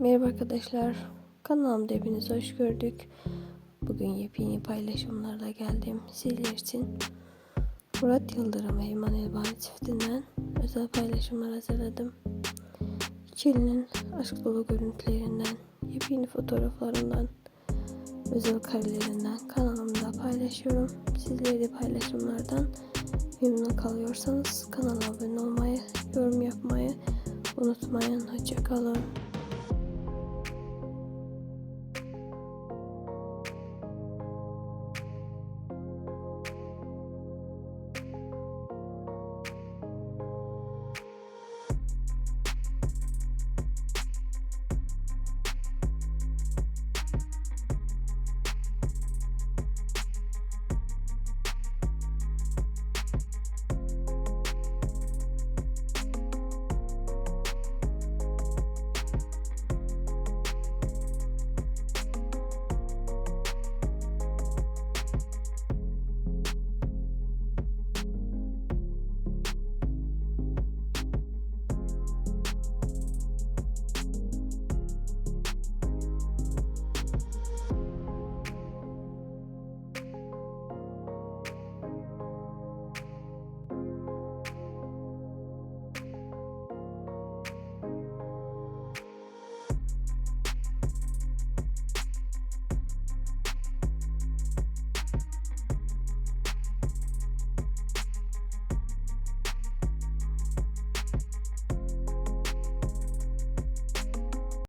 Merhaba arkadaşlar. Kanalımda hepiniz hoş gördük. Bugün yepyeni paylaşımlarla geldim. Sizler için Murat Yıldırım ve İman Elbani çiftinden özel paylaşımlar hazırladım. İkilinin aşk dolu görüntülerinden, yepyeni fotoğraflarından, özel karelerinden kanalımda paylaşıyorum. Sizleri de paylaşımlardan memnun kalıyorsanız kanala abone olmayı, yorum yapmayı unutmayın. Hoşçakalın.